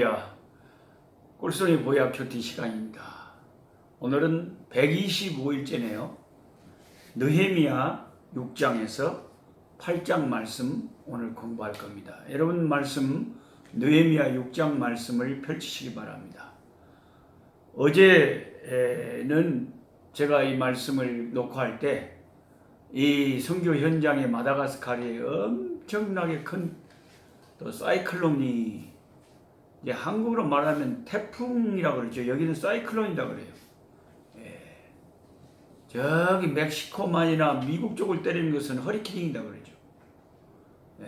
할렐루야. 꿀송이 보약 큐티 시간입니다. 오늘은 125일째네요. 느헤미야 6장에서 8장 말씀 오늘 공부할 겁니다. 여러분 말씀 느헤미야 6장 말씀을 펼치시기 바랍니다. 어제는 제가 이 말씀을 녹화할 때 이 선교 현장의 마다가스카르에 엄청나게 큰 또 사이클론이 이제 한국으로 말하면 태풍이라고 그러죠. 여기는 사이클론이라고 그래요. 예. 저기 멕시코만이나 미국 쪽을 때리는 것은 허리케인이라고 그러죠. 예.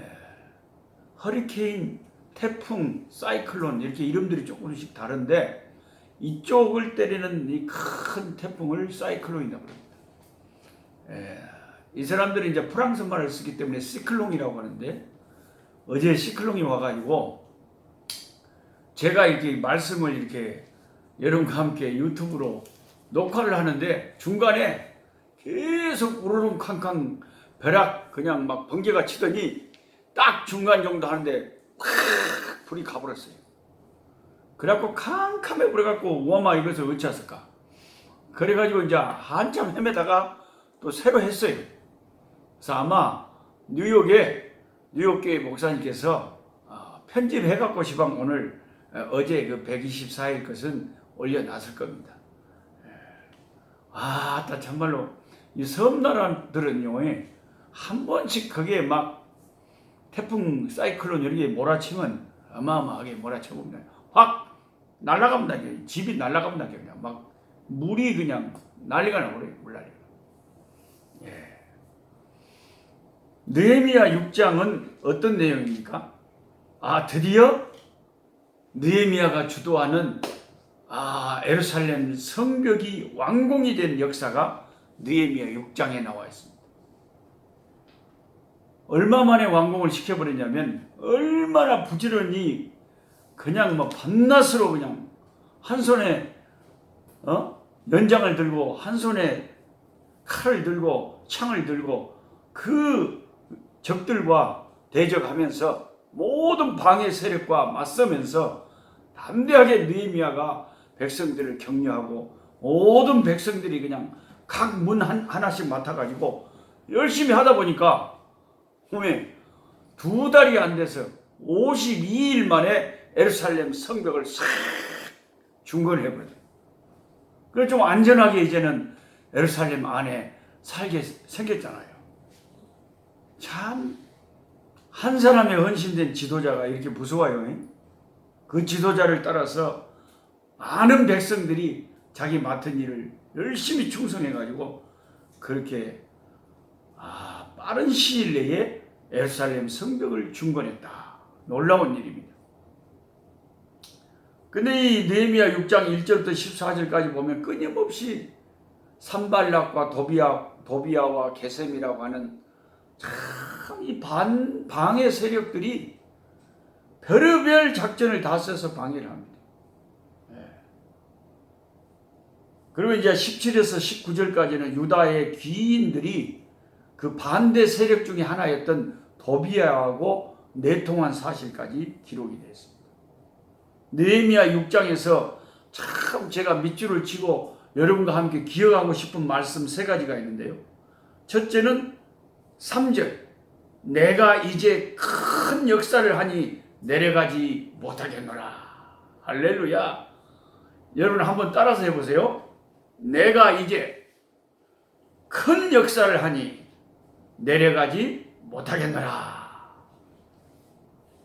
허리케인, 태풍, 사이클론 이렇게 이름들이 조금씩 다른데 이쪽을 때리는 이 큰 태풍을 사이클론이라고 합니다. 예. 이 사람들이 이제 프랑스 말을 쓰기 때문에 시클론이라고 하는데 어제 시클론이 와가지고 제가 이렇게 말씀을 이렇게 여러분과 함께 유튜브로 녹화를 하는데 중간에 계속 우르릉 캉캉 벼락 그냥 막 번개가 치더니 딱 중간 정도 하는데 확 불이 가버렸어요. 그래갖고 캄캄해 버려갖고 와마 이것을 어찌 했을까? 그래가지고 이제 한참 헤매다가 또 새로 했어요. 그래서 아마 뉴욕에 뉴욕교회 목사님께서 어, 편집해갖고 시방 오늘 어, 어제 그 124일 것은 올려놨을 겁니다. 예. 아, 나 정말로 이 섬나라들은요, 한 번씩 그게 막 태풍 사이클론 이렇게 몰아치면 어마어마하게 몰아쳐봅니다. 확 날아갑니다. 집이 날아갑니다. 그냥 막 물이 그냥 난리가 나버려요. 물난리. 예. 느헤미야 6장은 어떤 내용입니까? 아, 드디어 느헤미야가 주도하는 아, 에루살렘 성벽이 완공이 된 역사가 느헤미야 6장에 나와 있습니다. 얼마 만에 완공을 시켜버렸냐면 얼마나 부지런히 그냥 뭐 밤낮으로 그냥 한 손에 어? 연장을 들고 한 손에 칼을 들고 창을 들고 그 적들과 대적하면서 모든 방해 세력과 맞서면서 담대하게 느헤미야가 백성들을 격려하고 모든 백성들이 그냥 각 문 하나씩 맡아가지고 열심히 하다 보니까 보면 두 달이 안 돼서 52일 만에 에루살렘 성벽을 싹 중건해버려요. 그래서 좀 안전하게 이제는 에루살렘 안에 살게 생겼잖아요. 참, 한 사람의 헌신된 지도자가 이렇게 무서워요. 그 지도자를 따라서 많은 백성들이 자기 맡은 일을 열심히 충성해가지고 그렇게 아, 빠른 시일 내에 에루살렘 성벽을 중건했다. 놀라운 일입니다. 근데 이 네미야 6장 1절부터 14절까지 보면 끊임없이 산발락과 도비아, 도비아와 게셈이라고 하는 참 이 반, 방해 세력들이 별의별 작전을 다 써서 방해를 합니다. 예. 그리고 이제 17에서 19절까지는 유다의 귀인들이 그 반대 세력 중에 하나였던 도비아하고 내통한 사실까지 기록이 됐습니다. 느헤미야 6장에서 참 제가 밑줄을 치고 여러분과 함께 기억하고 싶은 말씀 세 가지가 있는데요. 첫째는 3절. 내가 이제 큰 역사를 하니 내려가지 못하겠노라. 할렐루야. 여러분 한번 따라서 해보세요. 내가 이제 큰 역사를 하니 내려가지 못하겠노라.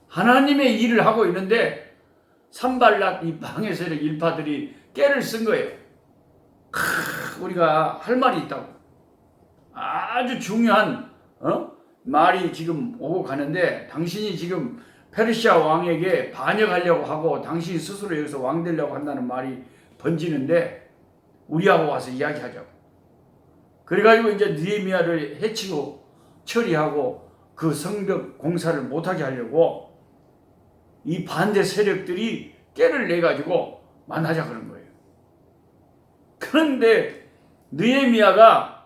하나님의 일을 하고 있는데 산발락 이 세력 일파들이 깨를 쓴 거예요. 크, 우리가 할 말이 있다고. 아주 중요한 어? 말이 지금 오고 가는데 당신이 지금 페르시아 왕에게 반역하려고 하고 당신이 스스로 여기서 왕 되려고 한다는 말이 번지는데 우리하고 와서 이야기하자고. 그래가지고 이제 느헤미야를 해치고 처리하고 그 성벽 공사를 못하게 하려고 이 반대 세력들이 깨를 내 가지고 만나자 그런 거예요. 그런데 느헤미야가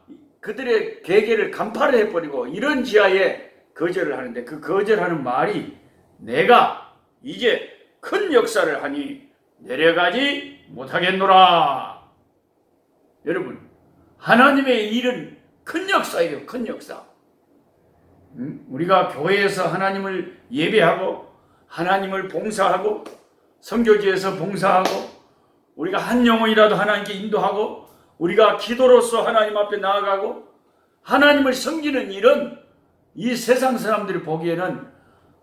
그들의 계계를 간파를 해버리고 이런 지하에 거절을 하는데 그 거절하는 말이 내가 이제 큰 역사를 하니 내려가지 못하겠노라. 여러분, 하나님의 일은 큰 역사예요. 큰 역사. 음? 우리가 교회에서 하나님을 예배하고 하나님을 봉사하고 성교지에서 봉사하고 우리가 한 영혼이라도 하나님께 인도하고 우리가 기도로서 하나님 앞에 나아가고 하나님을 섬기는 일은 이 세상 사람들이 보기에는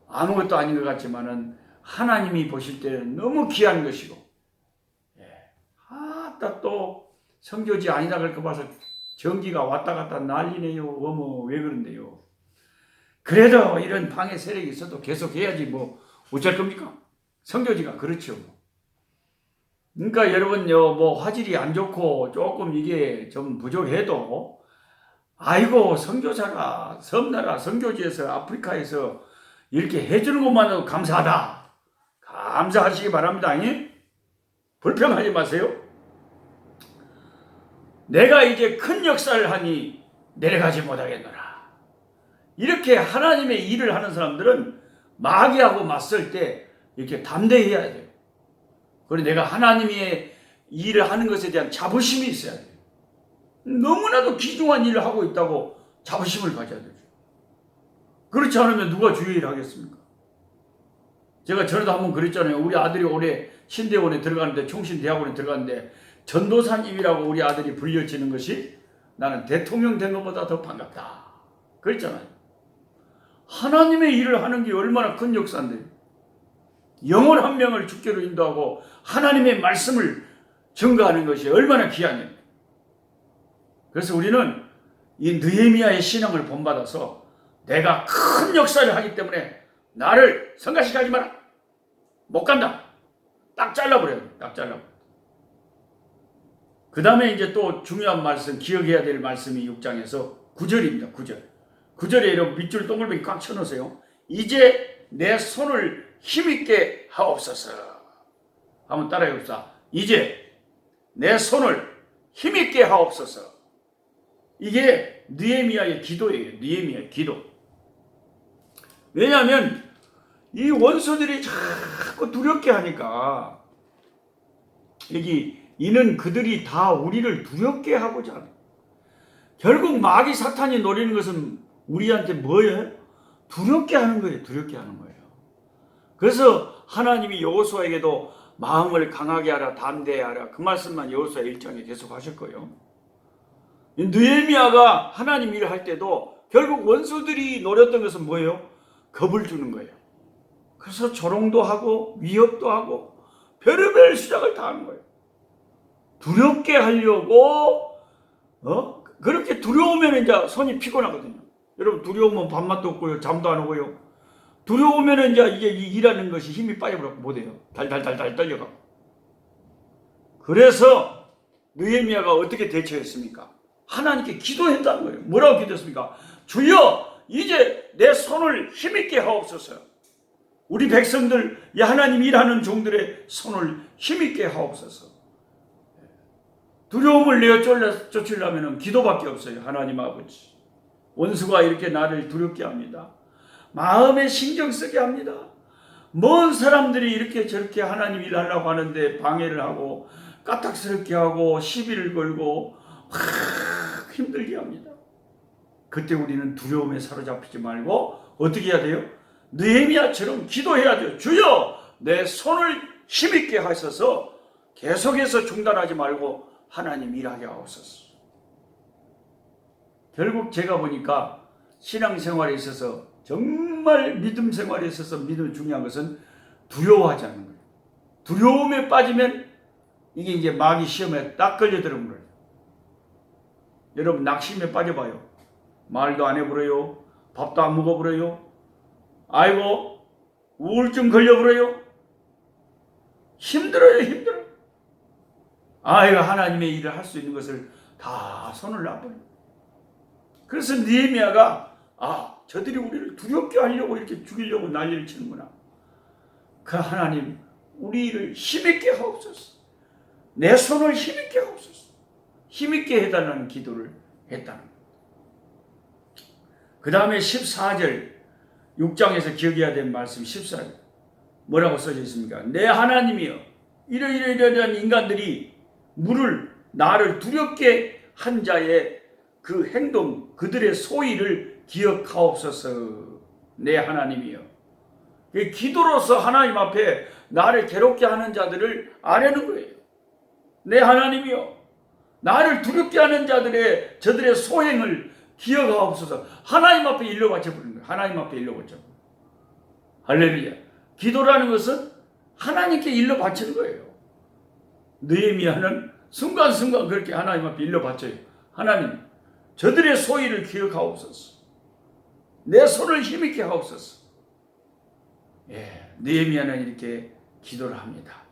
아무것도 아닌 것 같지만은 하나님이 보실 때는 너무 귀한 것이고 예. 아따 또 성교지 아니다 그럴까 봐서 전기가 왔다 갔다 난리네요. 어머 왜 그런데요? 그래도 이런 방해 세력이 있어도 계속 해야지 뭐 어쩔 겁니까? 성교지가 그렇죠 그러니까 여러분요 뭐 화질이 안 좋고 조금 이게 좀 부족해도 아이고 선교사가 섬나라 선교지에서 아프리카에서 이렇게 해주는 것만으로도 감사하다. 감사하시기 바랍니다. 이? 불평하지 마세요. 내가 이제 큰 역사를 하니 내려가지 못하겠노라. 이렇게 하나님의 일을 하는 사람들은 마귀하고 맞설 때 이렇게 담대해야 돼요 그리고 내가 하나님의 일을 하는 것에 대한 자부심이 있어야 돼요. 너무나도 귀중한 일을 하고 있다고 자부심을 가져야 되죠. 그렇지 않으면 누가 주의 일을 하겠습니까? 제가 전에도 한번 그랬잖아요. 우리 아들이 올해 신대원에 들어가는데 총신대학원에 들어가는데 전도사님이라고 우리 아들이 불려지는 것이 나는 대통령 된 것보다 더 반갑다. 그랬잖아요. 하나님의 일을 하는 게 얼마나 큰 역사인데 영혼 한 명을 주께로 인도하고 하나님의 말씀을 증거하는 것이 얼마나 귀한 일. 그래서 우리는 이 느헤미야의 신앙을 본받아서 내가 큰 역사를 하기 때문에 나를 성가시게 하지 마라. 못 간다. 딱 잘라버려야 돼. 딱 잘라버려. 그 다음에 이제 또 중요한 말씀, 기억해야 될 말씀이 6장에서 9절입니다. 9절. 9절에 여러분 밑줄 동글뱅이 꽉 쳐놓으세요. 이제 내 손을 힘있게 하옵소서. 한번 따라해 봅시다. 이제 내 손을 힘있게 하옵소서. 이게 느헤미야의 기도예요. 느헤미야의 기도. 왜냐하면 이 원수들이 자꾸 두렵게 하니까 여기 이는 그들이 다 우리를 두렵게 하고자 하는 결국 마귀 사탄이 노리는 것은 우리한테 뭐예요? 두렵게 하는 거예요. 두렵게 하는 거예요. 그래서 하나님이 여호수아에게도 마음을 강하게 하라 담대하라 그 말씀만 여호수아 1장에 계속 하실 거예요. 느헤미야가 하나님 일을 할 때도 결국 원수들이 노렸던 것은 뭐예요? 겁을 주는 거예요. 그래서 조롱도 하고 위협도 하고 별의별 수작을 다 하는 거예요. 두렵게 하려고 어? 그렇게 두려우면 이제 손이 피곤하거든요. 여러분 두려우면 밥맛도 없고요. 잠도 안 오고요. 두려우면 이제 이게 일하는 것이 힘이 빠져버려 못해요. 달달달달 떨려가고. 그래서 느헤미야가 어떻게 대처했습니까? 하나님께 기도했다는 거예요. 뭐라고 기도했습니까? 주여 이제 내 손을 힘있게 하옵소서. 우리 백성들 이 하나님 일하는 종들의 손을 힘있게 하옵소서. 두려움을 내어 쫓으려면 기도밖에 없어요. 하나님 아버지. 원수가 이렇게 나를 두렵게 합니다. 마음에 신경 쓰게 합니다. 먼 사람들이 이렇게 저렇게 하나님 일하려고 하는데 방해를 하고 까딱스럽게 하고 시비를 걸고 막 힘들게 합니다. 그때 우리는 두려움에 사로잡히지 말고 어떻게 해야 돼요? 느헤미야처럼 기도해야 돼요. 주여 내 손을 힘있게 하셔서 계속해서 중단하지 말고 하나님 일하게 하옵소서. 결국 제가 보니까 신앙생활에 있어서 정말 믿음 생활에 있어서 믿음 중요한 것은 두려워하지 않는 거예요. 두려움에 빠지면 이게 이제 마귀 시험에 딱 걸려들은 거예요. 여러분 낙심에 빠져봐요. 말도 안 해버려요. 밥도 안 먹어버려요. 아이고 우울증 걸려버려요. 힘들어요 힘들어. 아이고 하나님의 일을 할 수 있는 것을 다 손을 놔버려요. 그래서 니에미아가 아 저들이 우리를 두렵게 하려고 이렇게 죽이려고 난리를 치는구나. 그 하나님 우리를 힘있게 하옵소서. 내 손을 힘있게 하옵소서. 힘있게 해달라는 기도를 했다는 것. 그 다음에 14절 6장에서 기억해야 될 말씀 14절 뭐라고 써져 있습니까? 내 하나님이여 이러 이러 이러한 인간들이 물을 나를 두렵게 한 자의 그 행동 그들의 소위를 기억하옵소서 내 하나님이여. 그 기도로서 하나님 앞에 나를 괴롭게 하는 자들을 아뢰는 거예요. 내 하나님이여 나를 두렵게 하는 자들의 저들의 소행을 기억하옵소서. 하나님 앞에 일러 바쳐 부르는 거예요. 하나님 앞에 일러 바쳐 할렐루야. 기도라는 것은 하나님께 일러 바치는 거예요. 느헤미야는 순간순간 그렇게 하나님 앞에 일러 바쳐요. 하나님 저들의 소위를 기억하옵소서 내 손을 힘있게 하옵소서 예, 느헤미야는 이렇게 기도를 합니다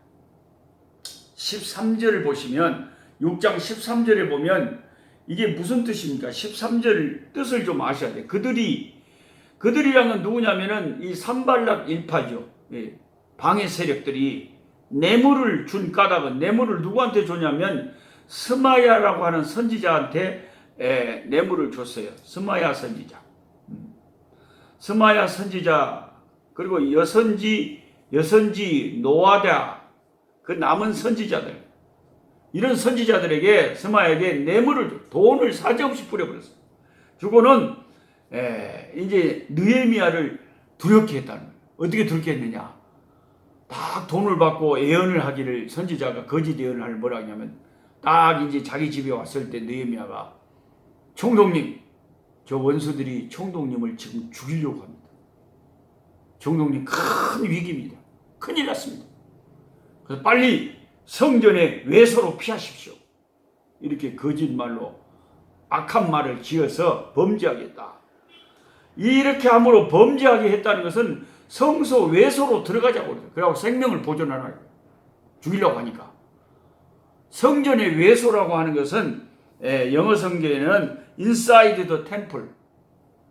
13절을 보시면 6장 13절에 보면 이게 무슨 뜻입니까? 13절 뜻을 좀 아셔야 돼. 그들이 그들이랑은 누구냐면은 이 산발락 일파죠. 예, 방해 세력들이 뇌물을 준 까닭은 뇌물을 누구한테 줬냐면 스마야라고 하는 선지자한테 예, 뇌물을 줬어요. 스마야 선지자. 음. 스마야 선지자 그리고 여선지 여선지 노아다 그 남은 선지자들 이런 선지자들에게 스마에게 뇌물을 줘, 돈을 사정없이 뿌려버렸어. 주고는 에, 이제 느헤미야를 두렵게 했다는 거예요. 어떻게 두렵게 했느냐? 딱 돈을 받고 예언을 하기를 선지자가 거짓 예언을 뭐라 하냐면 딱 이제 자기 집에 왔을 때 느헤미야가 총독님 저 원수들이 총독님을 지금 죽이려고 합니다. 총독님 큰 위기입니다. 큰일 났습니다. 그래서 빨리 성전의 외소로 피하십시오. 이렇게 거짓말로 악한 말을 지어서 범죄하겠다. 이렇게 함으로 범죄하게 했다는 것은 성소 외소로 들어가자고 그래요. 그래고 생명을 보존하라. 죽이려고 하니까. 성전의 외소라고 하는 것은 예, 영어 성경에는 inside the temple,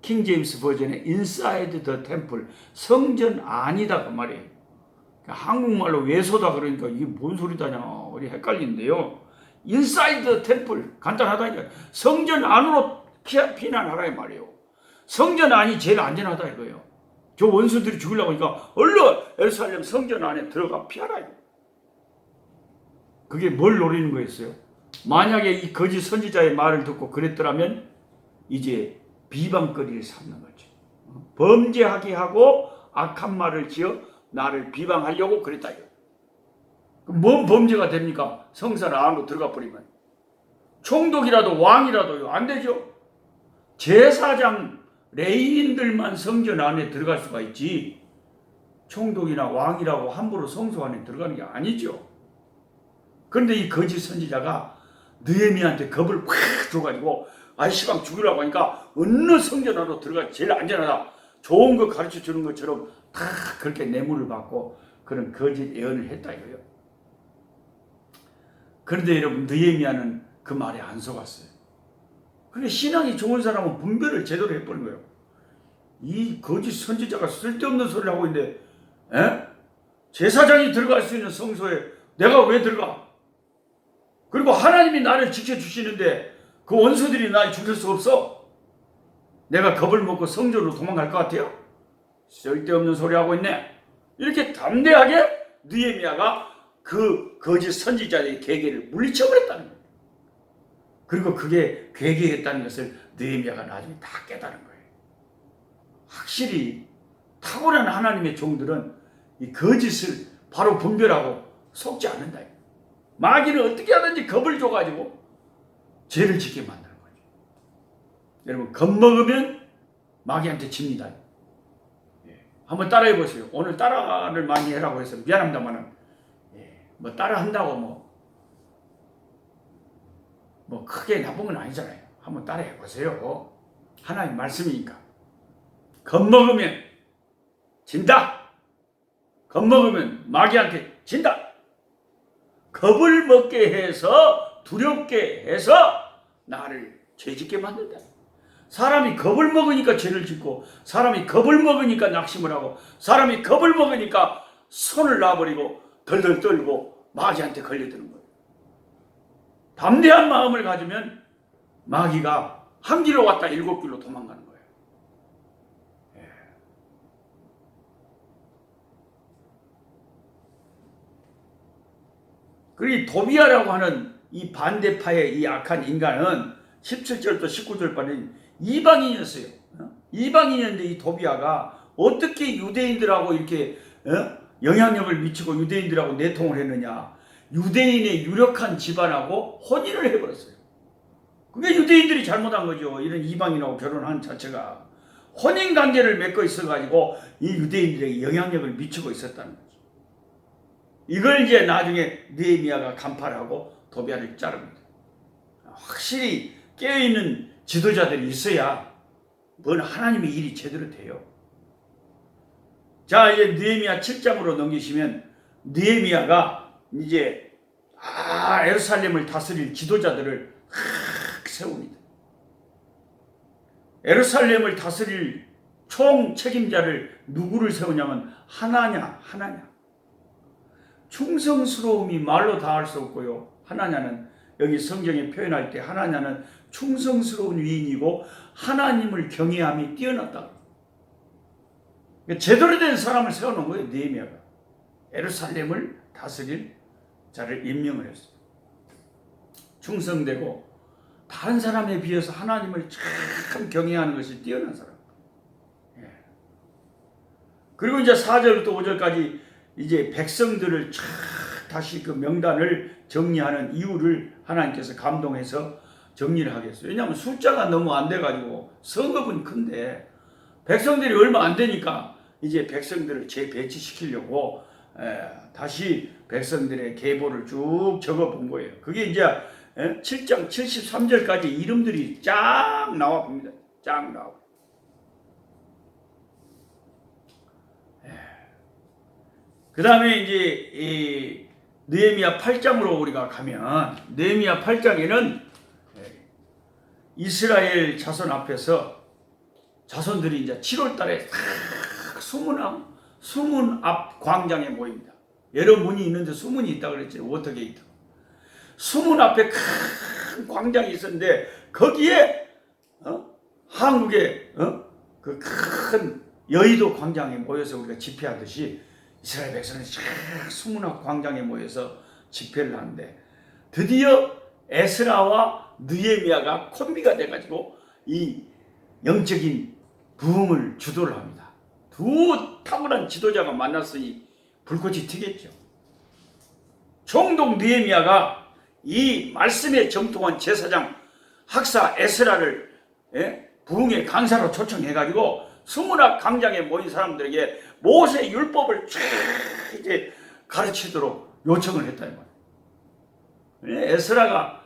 킹 제임스 버전의 inside the temple, 성전 안이다 그 말이에요. 한국말로 외소다 그러니까 이게 뭔 소리다냐 우리 헷갈리는데요. 인사이드 템플 간단하다니까 성전 안으로 피, 피난하라 이 말이에요. 성전 안이 제일 안전하다 이거예요. 저 원수들이 죽으려고 하니까 얼른 에르살렘 성전 안에 들어가 피하라 이거. 그게 뭘 노리는 거였어요? 만약에 이 거짓 선지자의 말을 듣고 그랬더라면 이제 비방거리를 삼는 거죠. 범죄하게 하고 악한 말을 지어 나를 비방하려고 그랬다. 뭔 범죄가 됩니까? 성산 안으로 들어가 버리면. 총독이라도 왕이라도요. 안 되죠. 제사장 레인들만 성전 안에 들어갈 수가 있지. 총독이나 왕이라고 함부로 성소 안에 들어가는 게 아니죠. 그런데 이 거짓 선지자가 느헤미한테 겁을 확 줘가지고 아이시방 죽이라고 하니까 어느 성전 안으로 들어가 제일 안전하다. 좋은 거 가르쳐 주는 것처럼 다 그렇게 뇌물을 받고 그런 거짓 예언을 했다 이거요. 그런데 여러분 느헤미야는 그 말에 안 속았어요. 근데 신앙이 좋은 사람은 분별을 제대로 해버린 거예요. 이 거짓 선지자가 쓸데없는 소리를 하고 있는데 에? 제사장이 들어갈 수 있는 성소에 내가 왜 들어가? 그리고 하나님이 나를 지켜주시는데 그 원수들이 날 죽일 수 없어? 내가 겁을 먹고 성전으로 도망갈 것 같아요? 쓸데없는 소리 하고 있네. 이렇게 담대하게 느헤미야가 그 거짓 선지자의 계계를 물리쳐 버렸다는 거예요. 그리고 그게 괴계했다는 것을 느헤미야가 나중에 다 깨달은 거예요. 확실히 탁월한 하나님의 종들은 이 거짓을 바로 분별하고 속지 않는다. 마귀는 어떻게 하든지 겁을 줘가지고 죄를 짓게 만드는 거죠. 여러분 겁먹으면 마귀한테 집니다. 한번 따라해 보세요. 오늘 따라를 많이 해라고 해서 미안합니다만은 예, 뭐 따라 한다고 뭐, 뭐 크게 나쁜 건 아니잖아요. 한번 따라해 보세요. 하나님 말씀이니까. 겁먹으면 진다. 겁먹으면 마귀한테 진다. 겁을 먹게 해서 두렵게 해서 나를 죄짓게 만든다. 사람이 겁을 먹으니까 죄를 짓고 사람이 겁을 먹으니까 낙심을 하고 사람이 겁을 먹으니까 손을 놔버리고 덜덜 떨고 마귀한테 걸려드는 거예요. 담대한 마음을 가지면 마귀가 한 길로 왔다 일곱 길로 도망가는 거예요. 예. 그리고 도비아라고 하는 이 반대파의 이 악한 인간은 17절부터 19절까지 이방인이었어요. 어? 이방인이었는데 이 도비아가 어떻게 유대인들하고 이렇게 어? 영향력을 미치고 유대인들하고 내통을 했느냐. 유대인의 유력한 집안하고 혼인을 해버렸어요. 그게 유대인들이 잘못한 거죠. 이런 이방인하고 결혼한 자체가. 혼인 관계를 맺고 있어가지고 이 유대인들에게 영향력을 미치고 있었다는 거죠. 이걸 이제 나중에 느헤미야가 간파하고 도비아를 자릅니다. 확실히 깨어있는 지도자들이 있어야 뭔 하나님의 일이 제대로 돼요. 자 이제 느헤미야 7장으로 넘기시면 느헤미야가 이제 아 에루살렘을 다스릴 지도자들을 확 세웁니다. 에루살렘을 다스릴 총 책임자를 누구를 세우냐면 하나냐 하나냐 충성스러움이 말로 다 할 수 없고요. 하나냐는 여기 성경에 표현할 때 하나냐는 충성스러운 위인이고 하나님을 경외함이 뛰어났다. 그러니까 제대로 된 사람을 세워놓은 거예요. 네미아가 에루살렘을 다스릴 자를 임명을 했어요. 충성되고 다른 사람에 비해서 하나님을 참 경외하는 것이 뛰어난 사람. 예. 그리고 이제 4절부터 5절까지 이제 백성들을 쫙 다시 그 명단을 정리하는 이유를 하나님께서 감동해서 정리를 하겠어요. 왜냐하면 숫자가 너무 안 돼가지고 성급은 큰데 백성들이 얼마 안 되니까 이제 백성들을 재배치시키려고 에, 다시 백성들의 계보를 쭉 적어 본 거예요. 그게 이제 에, 7장 73절까지 이름들이 쫙 나와 봅니다. 쫙 나와. 그 다음에 이제 이 느헤미야 8장으로 우리가 가면 느헤미야 8장에는 이스라엘 자손 앞에서 자손들이 이제 7월 달에 탁 수문함 수문 앞 광장에 모입니다. 여러 문이 있는데 수문이 있다 그랬죠. 워터게이트. 수문 앞에 큰 광장이 있었는데 거기에 어? 한국의 어? 그큰 여의도 광장에 모여서 우리가 집회하듯이 이스라엘 백성은 쫙 수문학 광장에 모여서 집회를 하는데 드디어 에스라와 느헤미야가 콤비가 돼가지고 이 영적인 부흥을 주도를 합니다. 두 탁월한 지도자가 만났으니 불꽃이 튀겠죠. 총독 느헤미야가 이 말씀에 정통한 제사장 학사 에스라를 예? 부흥의 강사로 초청해가지고 수문학 광장에 모인 사람들에게 모세 율법을 쫙 이제 가르치도록 요청을 했다 이 말이에요. 에스라가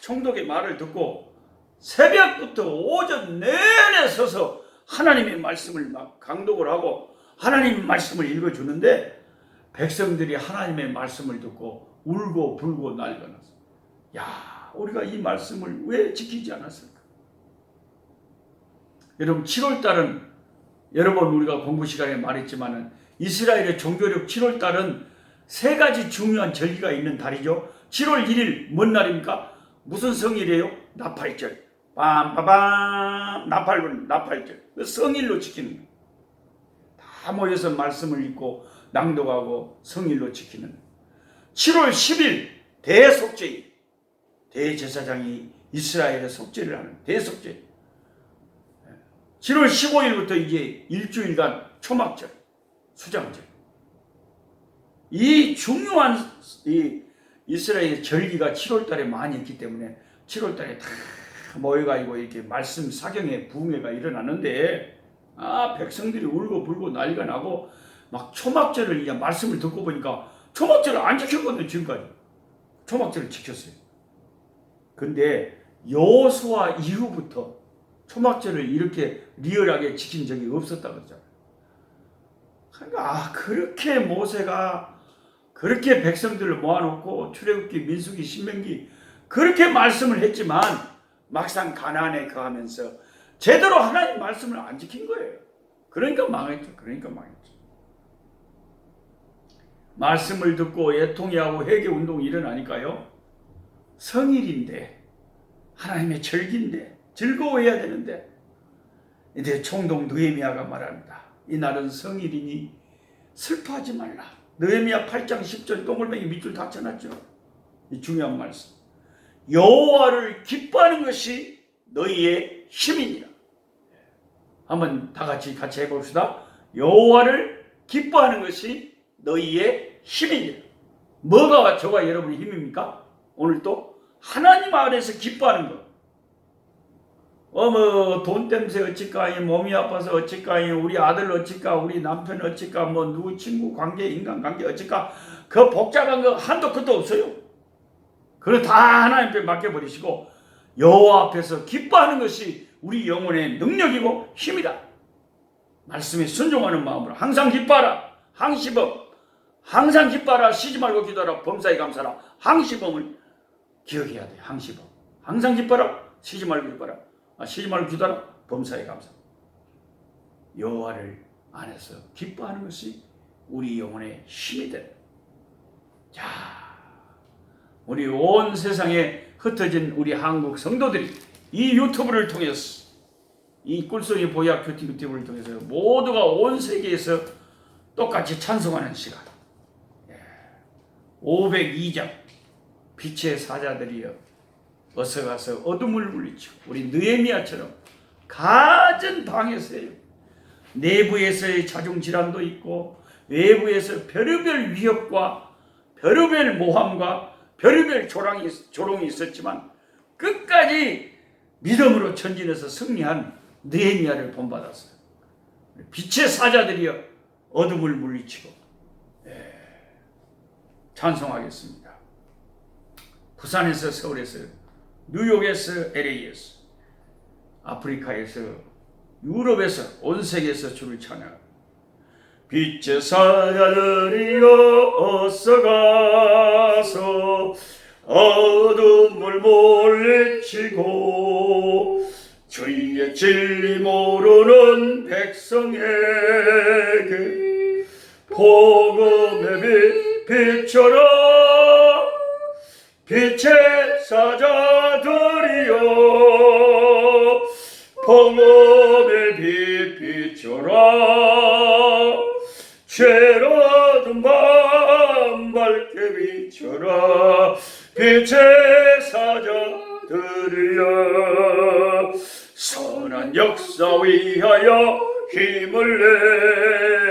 총독의 말을 듣고 새벽부터 오전 내내 서서 하나님의 말씀을 막 강독을 하고 하나님 말씀을 읽어주는데 백성들이 하나님의 말씀을 듣고 울고 불고 난리가 났어. 야, 우리가 이 말씀을 왜 지키지 않았을까? 여러분 7월 달은 여러 번 우리가 공부 시간에 말했지만은 이스라엘의 종교력 7월 달은 세 가지 중요한 절기가 있는 달이죠. 7월 1일 뭔 날입니까? 무슨 성일이에요? 나팔절. 빰빠밤 나팔 나팔절. 그 성일로 지키는 거예요. 다 모여서 말씀을 읽고 낭독하고 성일로 지키는 7월 10일 대속죄일. 대제사장이 이스라엘의 속죄를 하는 대속죄. 7월 15일부터 이제 일주일간 초막절, 수장절. 이 중요한 이 이스라엘 절기가 7월 달에 많이 있기 때문에 7월 달에 다 모여가지고 이렇게 말씀 사경의 부흥회가 일어나는데 아 백성들이 울고 불고 난리가 나고 막 초막절을 이제 말씀을 듣고 보니까 초막절을 안 지켰거든요 지금까지 초막절을 지켰어요. 근데 여호수아 이후부터 초막절을 이렇게 리얼하게 지킨 적이 없었다 그러잖아요. 그러니까 아 그렇게 모세가 그렇게 백성들을 모아놓고 출애굽기, 민수기, 신명기 그렇게 말씀을 했지만 막상 가나안에 거하면서 제대로 하나님 말씀을 안 지킨 거예요. 그러니까 망했죠. 그러니까 망했죠. 말씀을 듣고 애통해하고 회개 운동이 일어나니까요. 성일인데 하나님의 절기인데 즐거워해야 되는데 이제 총독 느헤미야가 말합니다. 이 날은 성일이니 슬퍼하지 말라. 느헤미야 8장 10절 똥을뱅이 밑줄 다 쳐놨죠. 이 중요한 말씀. 여호와를 기뻐하는 것이 너희의 힘이니라. 한번 다 같이 같이 해봅시다. 여호와를 기뻐하는 것이 너희의 힘이니라. 뭐가 저와 여러분의 힘입니까? 오늘 또 하나님 안에서 기뻐하는 것. 어머 돈 때문에 어찌까 몸이 아파서 어찌까 우리 아들 어찌까 우리 남편 어찌까 뭐 누구 친구 관계 인간 관계 어찌까 그 복잡한 거 한도 끝도 없어요. 그걸 다 하나님 앞에 맡겨버리시고 여호와 앞에서 기뻐하는 것이 우리 영혼의 능력이고 힘이다. 말씀에 순종하는 마음으로 항상 기뻐하라. 항시범. 항상 기뻐하라. 쉬지 말고 기도하라. 범사에 감사라. 항시범을 기억해야 돼. 항시범. 항상 기뻐하라. 쉬지 말고 기뻐하라. 아, 쉬지 말고 기도하라. 범사에 감사. 여호와를 안에서 기뻐하는 것이 우리 영혼의 힘이 돼. 자, 우리 온 세상에 흩어진 우리 한국 성도들이 이 유튜브를 통해서 이 꿀송이 보약 큐티 유튜브를 통해서 모두가 온 세계에서 똑같이 찬송하는 시간. 예. 502장 빛의 사자들이여 어서 가서 어둠을 물리치고 우리 느헤미야처럼 가진 방에서요. 내부에서의 자중 질환도 있고 외부에서 별의별 위협과 별의별 모함과 별의별 조랑이, 조롱이 있었지만 끝까지 믿음으로 전진해서 승리한 느헤미야를 본받았어요. 빛의 사자들이여 어둠을 물리치고 예, 찬송하겠습니다. 부산에서 서울에서 뉴욕에서 LA에서 아프리카에서 유럽에서 온 세계에서 주를 찬양. 빛의 사자들이여 어서 가서 어둠을 물리치고 주의 진리 모르는 백성에게 복음의 빛 비춰라 빛의 사자들이여 복음의 빛 비춰라 죄로든 밤 밝게 비춰라 빛의 사자들이여 선한 역사 위하여 힘을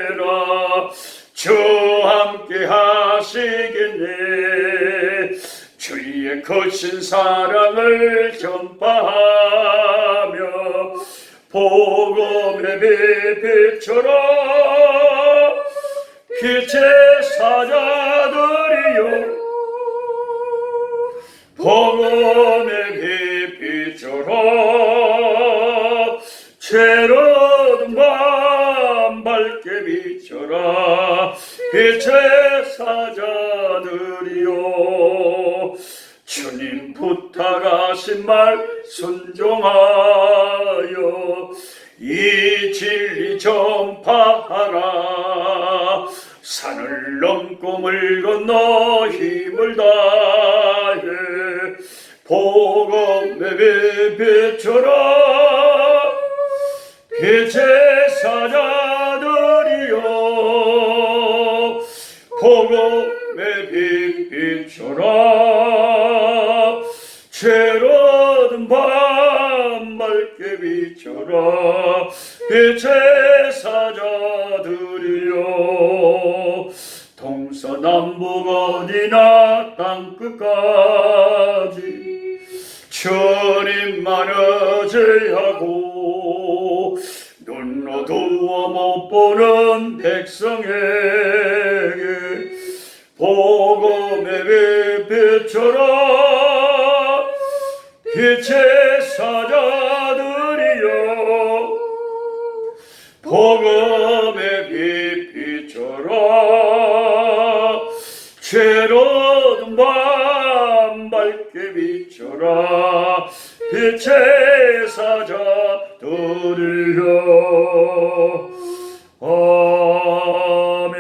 내라. 주 함께 하시겠네 주의 거신 사랑을 전파하며 복음의 빛 비춰라 빛의 사자들이여 복음의 빛 비춰라 죄로든 밤 밝게 비춰라 빛의 말 순종하여 이 진리 전파하라. 산을 넘고 물 건너 힘을 다해 복음의 빛 비춰라 빛의 사자들이여 복음의 빛 비춰라 비춰라. 빛의 사자들이여 동서남북 어디나 땅끝까지 주님만 의지하고 눈로 두어 못 보는 백성에게 복음의 빛 비춰라 빛의 사자 복음의 빛 비춰라 죄로든 밤 밝게 비춰라 빛의 사자들이여 아멘